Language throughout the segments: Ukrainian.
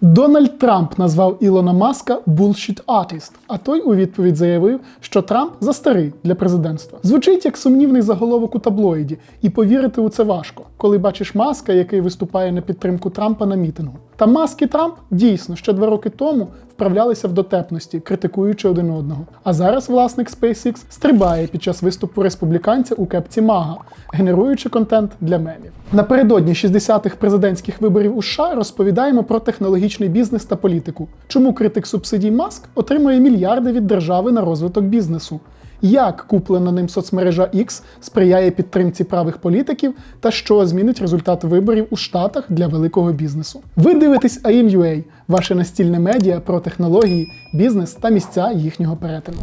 Дональд Трамп назвав Ілона Маска «bullshit artist», а той у відповідь заявив, що Трамп застарий для президентства. Звучить як сумнівний заголовок у таблоїді, і повірити у це важко, коли бачиш Маска, який виступає на підтримку Трампа на мітингу. Та Маск і Трамп дійсно ще два роки тому вправлялися в дотепності, критикуючи один одного. А зараз власник SpaceX стрибає під час виступу республіканця у кепці Мага, генеруючи контент для мемів. Напередодні 60-х президентських виборів у США розповідаємо про технологічний бізнес та політику. Чому критик субсидій Маск отримує мільярди від держави на розвиток бізнесу? Як куплена ним соцмережа X сприяє підтримці правих політиків та що змінить результат виборів у Штатах для великого бізнесу? Ви дивитесь AIM.UA, ваше настільне медіа про технології, бізнес та місця їхнього перетину.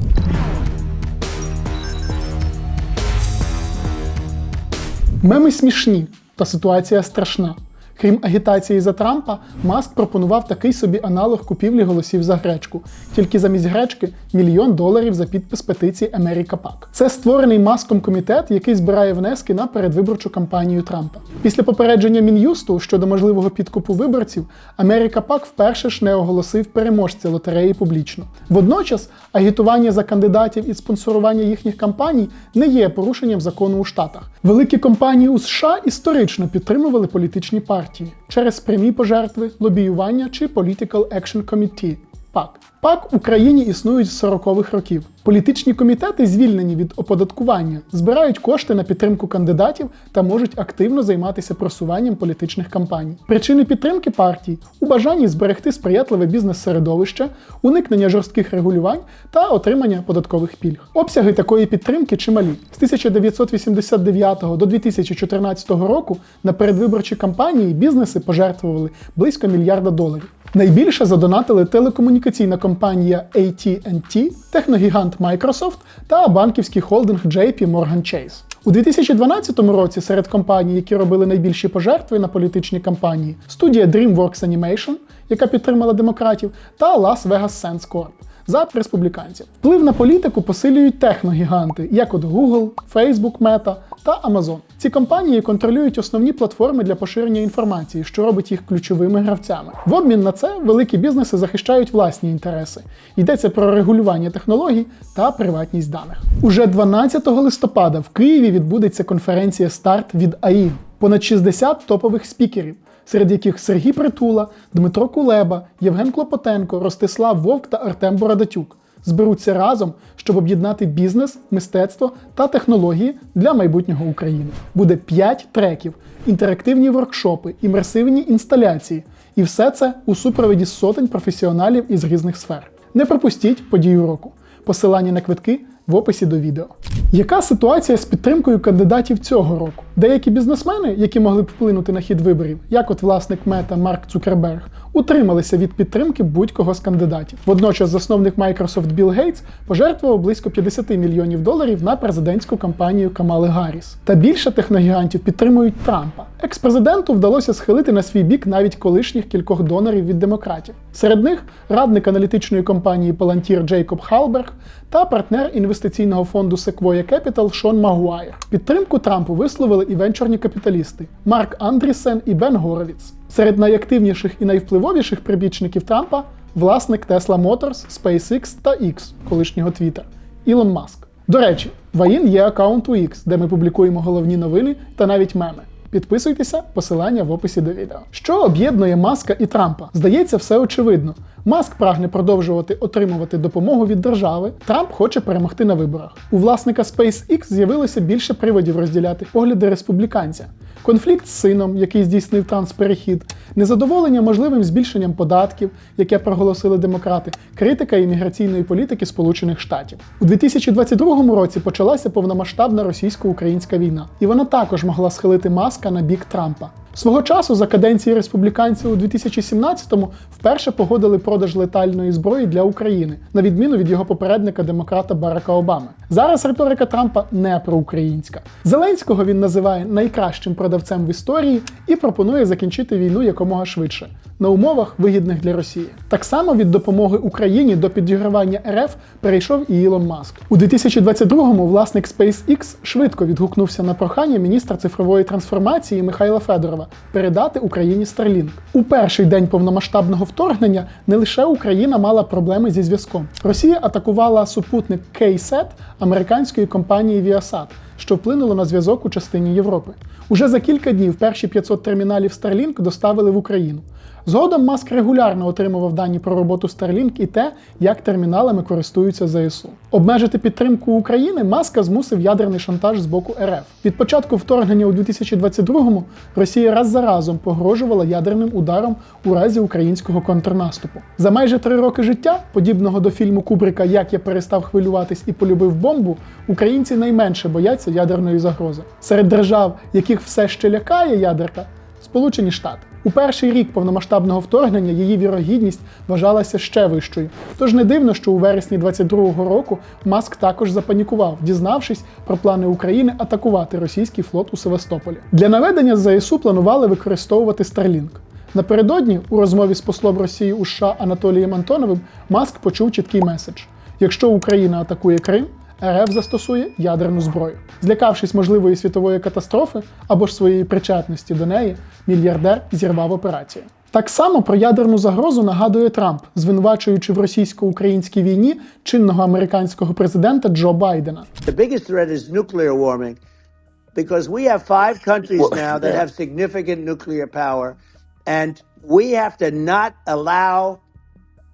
Меми смішні, та ситуація страшна. Крім агітації за Трампа, Маск пропонував такий собі аналог купівлі голосів за гречку, тільки замість гречки мільйон доларів за підпис петиції Америка Пак. Це створений маском комітет, який збирає внески на передвиборчу кампанію Трампа. Після попередження Мін'юсту щодо можливого підкупу виборців, Америка Пак вперше ж не оголосив переможця лотереї публічно. Водночас агітування за кандидатів і спонсорування їхніх кампаній не є порушенням закону у Штатах. Великі компанії у США історично підтримували політичні партії через прямі пожертви, лобіювання чи Political Action Committee – ПАК. ПАК в Україні існують з 40-х років. Політичні комітети, звільнені від оподаткування, збирають кошти на підтримку кандидатів та можуть активно займатися просуванням політичних кампаній. Причини підтримки партій у бажанні зберегти сприятливе бізнес-середовище, уникнення жорстких регулювань та отримання податкових пільг. Обсяги такої підтримки чималі. З 1989 до 2014 року на передвиборчі кампанії бізнеси пожертвували близько мільярда доларів. Найбільше задонатили телекомунікаційна компанія AT&T, техногігант Microsoft та банківський холдинг JP Morgan Chase. У 2012 році серед компаній, які робили найбільші пожертви на політичні кампанії, студія DreamWorks Animation, яка підтримала демократів, та Las Vegas Sands Corp за республіканців. Вплив на політику посилюють техногіганти, як от Google, Facebook, Meta та Amazon. Ці компанії контролюють основні платформи для поширення інформації, що робить їх ключовими гравцями. В обмін на це великі бізнеси захищають власні інтереси. Йдеться про регулювання технологій та приватність даних. Уже 12 листопада в Києві відбудеться конференція Старт від АІ. Понад 60 топових спікерів серед яких Сергій Притула, Дмитро Кулеба, Євген Клопотенко, Ростислав Вовк та Артем Бородатюк зберуться разом, щоб об'єднати бізнес, мистецтво та технології для майбутнього України. Буде 5 треків, інтерактивні воркшопи, імерсивні інсталяції. І все це у супроводі сотень професіоналів із різних сфер. Не пропустіть подію року. Посилання на квитки в описі до відео. Яка ситуація з підтримкою кандидатів цього року? Деякі бізнесмени, які могли б вплинути на хід виборів, як от власник мета Марк Цукерберг, утрималися від підтримки будь-кого з кандидатів. Водночас засновник Microsoft Білл Гейтс пожертвував близько 50 мільйонів доларів на президентську кампанію Камали Гарріс. Та більше техногігантів підтримують Трампа. Екс-президенту вдалося схилити на свій бік навіть колишніх кількох донорів від демократів. Серед них радник аналітичної компанії Palantir Джейкоб Халберг та партнер інвестиційного фонду Sequoia Capital Шон Магуайр. Підтримку Трампу висловили і венчурні капіталісти Марк Андрісен і Бен Горовіц. Серед найактивніших і найвпливовіших прибічників Трампа власник Tesla Motors, SpaceX та X, колишнього Twitter, Ілон Маск. До речі, в АІН є аккаунт у X, де ми публікуємо головні новини та навіть меми. Підписуйтеся, посилання в описі до відео. Що об'єднує Маска і Трампа? Здається, все очевидно. Маск прагне продовжувати отримувати допомогу від держави. Трамп хоче перемогти на виборах. У власника SpaceX з'явилося більше приводів розділяти погляди республіканця. Конфлікт з сином, який здійснив трансперехід, незадоволення можливим збільшенням податків, яке проголосили демократи, критика імміграційної політики Сполучених Штатів. У 2022 році почалася повномасштабна російсько-українська війна, і вона також могла схилити маска на бік Трампа. Свого часу за каденції республіканців у 2017-му вперше погодили продаж летальної зброї для України, на відміну від його попередника демократа Барака Обами. Зараз риторика Трампа не проукраїнська. Зеленського він називає найкращим продавцем в історії і пропонує закінчити війну якомога швидше на умовах вигідних для Росії. Так само від допомоги Україні до підігравання РФ перейшов і Ілон Маск. У 2022-му власник SpaceX швидко відгукнувся на прохання міністра цифрової трансформації Михайла Федорова Києва передати Україні Starlink. У перший день повномасштабного вторгнення не лише Україна мала проблеми зі зв'язком. Росія атакувала супутник KSAT американської компанії Viasat, що вплинуло на зв'язок у частині Європи. Уже за кілька днів перші 500 терміналів Starlink доставили в Україну. Згодом Маск регулярно отримував дані про роботу Starlink і те, як терміналами користуються ЗСУ. Обмежити підтримку України Маска змусив ядерний шантаж з боку РФ. Від початку вторгнення у 2022-му Росія раз за разом погрожувала ядерним ударом у разі українського контрнаступу. За майже три роки життя, подібного до фільму Кубрика Як я перестав хвилюватись і полюбив бомбу, українці найменше бояться ядерної загрози. Серед держав, яких все ще лякає ядерка, Сполучені Штати. У перший рік повномасштабного вторгнення її вірогідність вважалася ще вищою. Тож не дивно, що у вересні 22-го року Маск також запанікував, дізнавшись про плани України атакувати російський флот у Севастополі. Для наведення ЗСУ планували використовувати Starlink. Напередодні, у розмові з послом Росії у США Анатолієм Антоновим, Маск почув чіткий меседж: якщо Україна атакує Крим, РФ застосує ядерну зброю. Злякавшись можливої світової катастрофи або ж своєї причетності до неї, мільярдер зірвав операцію. Так само про ядерну загрозу нагадує Трамп, звинувачуючи в російсько-українській війні чинного американського президента Джо Байдена. The biggest threat is nuclear warming because we have five countries now that have significant nuclear power, and we have to not allow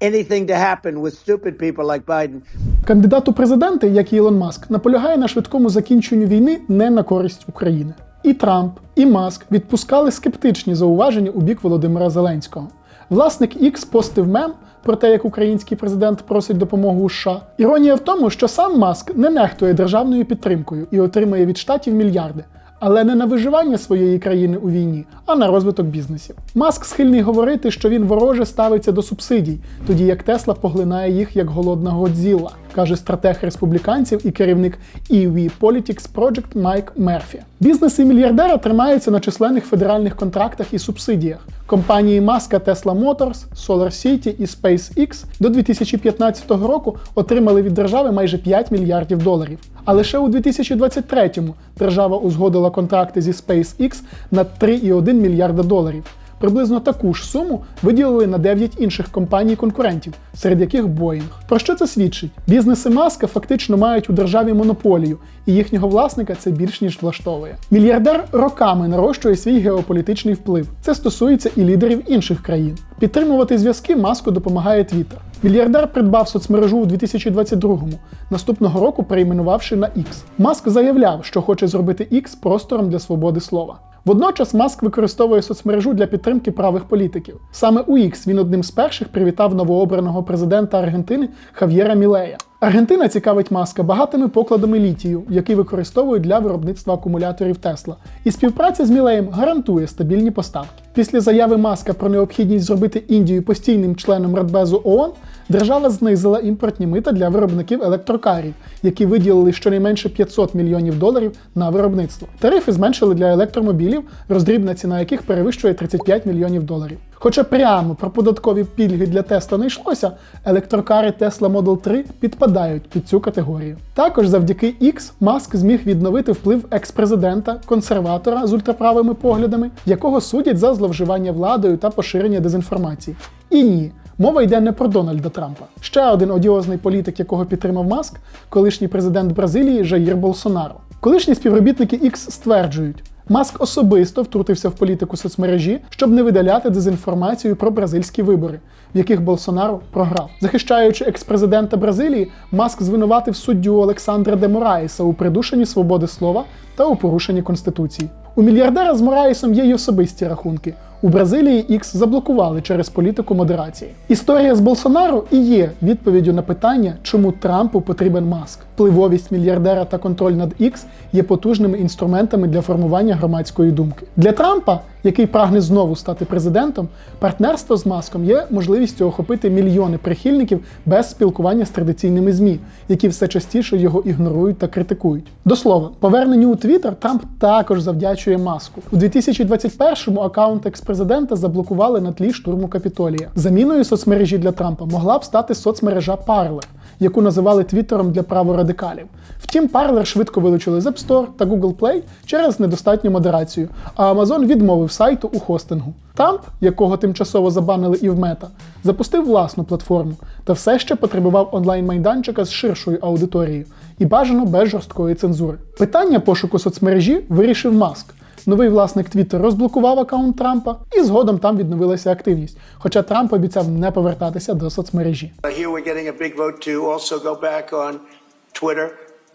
anything to happen with stupid people like Biden. Кандидат у президенти, як і Ілон Маск, наполягає на швидкому закінченню війни не на користь України. І Трамп, і Маск відпускали скептичні зауваження у бік Володимира Зеленського. Власник X постив мем про те, як український президент просить допомогу у США. Іронія в тому, що сам Маск не нехтує державною підтримкою і отримує від штатів мільярди. Але не на виживання своєї країни у війні, а на розвиток бізнесів. Маск схильний говорити, що він вороже ставиться до субсидій, тоді як Тесла поглинає їх як голодна Годзілла, каже стратег республіканців і керівник EV Politics Project Майк Мерфі. Бізнеси мільярдера тримаються на численних федеральних контрактах і субсидіях. Компанії Маска Tesla Motors, Solar City і SpaceX до 2015 року отримали від держави майже 5 мільярдів доларів. А лише у 2023-му держава узгодила контракти зі SpaceX на 3,1 мільярда доларів. Приблизно таку ж суму виділили на 9 інших компаній-конкурентів, серед яких Boeing. Про що це свідчить? Бізнеси Маска фактично мають у державі монополію, і їхнього власника це більш ніж влаштовує. Мільярдер роками нарощує свій геополітичний вплив. Це стосується і лідерів інших країн. Підтримувати зв'язки маску допомагає Twitter. Мільярдер придбав соцмережу у 2022-му, наступного року перейменувавши на X. Маск заявляв, що хоче зробити X простором для свободи слова. Водночас Маск використовує соцмережу для підтримки правих політиків. Саме у X він одним з перших привітав новообраного президента Аргентини Хав'єра Мілея. Аргентина цікавить Маска багатими покладами літію, які використовують для виробництва акумуляторів Тесла. І співпраця з Мілеєм гарантує стабільні поставки. Після заяви Маска про необхідність зробити Індію постійним членом Радбезу ООН, держава знизила імпортні мита для виробників електрокарів, які виділили щонайменше 500 мільйонів доларів на виробництво. Тарифи зменшили для електромобілів, роздрібна ціна яких перевищує 35 мільйонів доларів. Хоча прямо про податкові пільги для Тесла не йшлося, електрокари Tesla Model 3 підпадають під цю категорію. Також завдяки X Маск зміг відновити вплив екс-президента, консерватора з ультраправими поглядами, якого судять за зловживання владою та поширення дезінформації. І ні, мова йде не про Дональда Трампа. Ще один одіозний політик, якого підтримав Маск, колишній президент Бразилії Жаїр Болсонаро. Колишні співробітники X стверджують. Маск особисто втрутився в політику соцмережі, щоб не видаляти дезінформацію про бразильські вибори, в яких Болсонaro програв. Захищаючи екс-президента Бразилії, Маск звинуватив суддю Олександра де Мораєса у придушенні свободи слова та у порушенні конституції. У мільярдера з Мораєсом є й особисті рахунки. У Бразилії X заблокували через політику модерації. Історія з Болсонаро і є відповіддю на питання, чому Трампу потрібен маск. Впливовість мільярдера та контроль над X є потужними інструментами для формування громадської думки. Для Трампа, який прагне знову стати президентом, партнерство з маском є можливістю охопити мільйони прихильників без спілкування з традиційними ЗМІ, які все частіше його ігнорують та критикують. До слова, поверненню у Твіттер Трамп також завдячує маску. У 2021-му аккаунт експрезидента президента заблокували на тлі штурму Капітолія. Заміною соцмережі для Трампа могла б стати соцмережа Parler, яку називали Твіттером для праворадикалів. Втім, Parler швидко вилучили з App Store та Google Play через недостатню модерацію, а Amazon відмовив сайту у хостингу. Трамп, якого тимчасово забанили і в мета, запустив власну платформу та все ще потребував онлайн-майданчика з ширшою аудиторією і бажано без жорсткої цензури. Питання пошуку соцмережі вирішив Маск. Новий власник Twitter розблокував аккаунт Трампа, і згодом там відновилася активність. Хоча Трамп обіцяв не повертатися до соцмережі.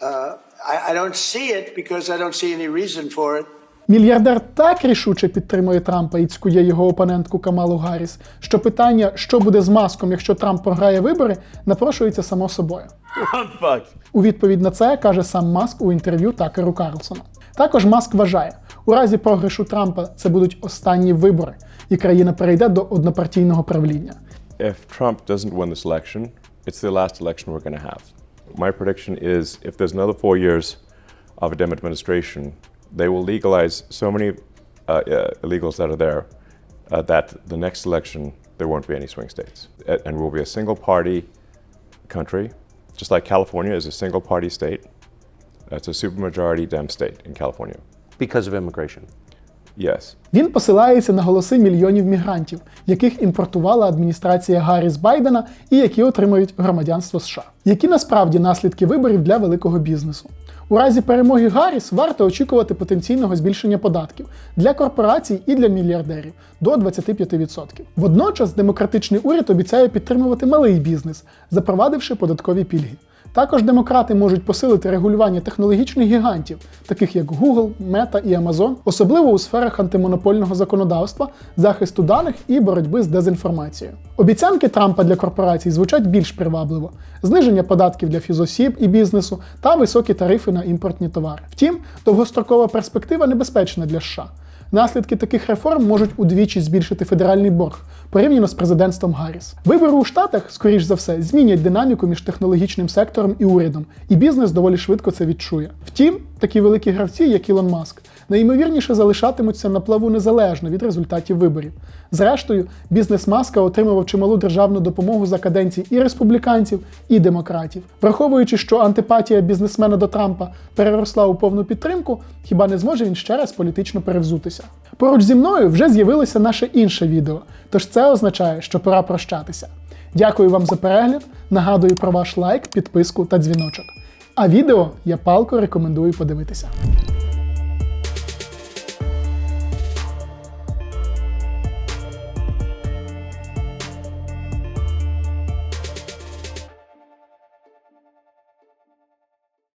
Uh, it. Мільярдер так рішуче підтримує Трампа і цькує його опонентку Камалу Гарріс, що питання, що буде з маском, якщо Трамп програє вибори, напрошується само собою. У відповідь на це каже сам Маск у інтерв'ю Такеру Карлсону. Також Маск вважає, у разі програшу Трампа це будуть останні вибори, і країна перейде до однопартійного правління. If Trump doesn't win this election, it's the last election we're going to have. My prediction is if there's another four years of a Dem administration, they will legalize so many uh, uh, illegals that are there uh, that the next election there won't be any swing states, and we'll be a single party country, just like California is a single party state. It's a supermajority Dem state in California. because of immigration. Yes. Він посилається на голоси мільйонів мігрантів, яких імпортувала адміністрація Гарріс Байдена і які отримують громадянство США. Які насправді наслідки виборів для великого бізнесу? У разі перемоги Гарріс варто очікувати потенційного збільшення податків для корпорацій і для мільярдерів до 25%. Водночас демократичний уряд обіцяє підтримувати малий бізнес, запровадивши податкові пільги. Також демократи можуть посилити регулювання технологічних гігантів, таких як Google, Meta і Amazon, особливо у сферах антимонопольного законодавства, захисту даних і боротьби з дезінформацією. Обіцянки Трампа для корпорацій звучать більш привабливо: зниження податків для фізосіб і бізнесу та високі тарифи на імпортні товари. Втім, довгострокова перспектива небезпечна для США. Наслідки таких реформ можуть удвічі збільшити федеральний борг порівняно з президентством Гарріс. Вибори у Штатах, скоріш за все, змінять динаміку між технологічним сектором і урядом, і бізнес доволі швидко це відчує. Втім, такі великі гравці, як Ілон Маск, найімовірніше залишатимуться на плаву незалежно від результатів виборів. Зрештою, бізнес Маска отримував чималу державну допомогу за каденції і республіканців, і демократів. Враховуючи, що антипатія бізнесмена до Трампа переросла у повну підтримку, хіба не зможе він ще раз політично перевзутися? Поруч зі мною вже з'явилося наше інше відео, тож це означає, що пора прощатися. Дякую вам за перегляд. Нагадую про ваш лайк, підписку та дзвіночок. А відео я палко рекомендую подивитися.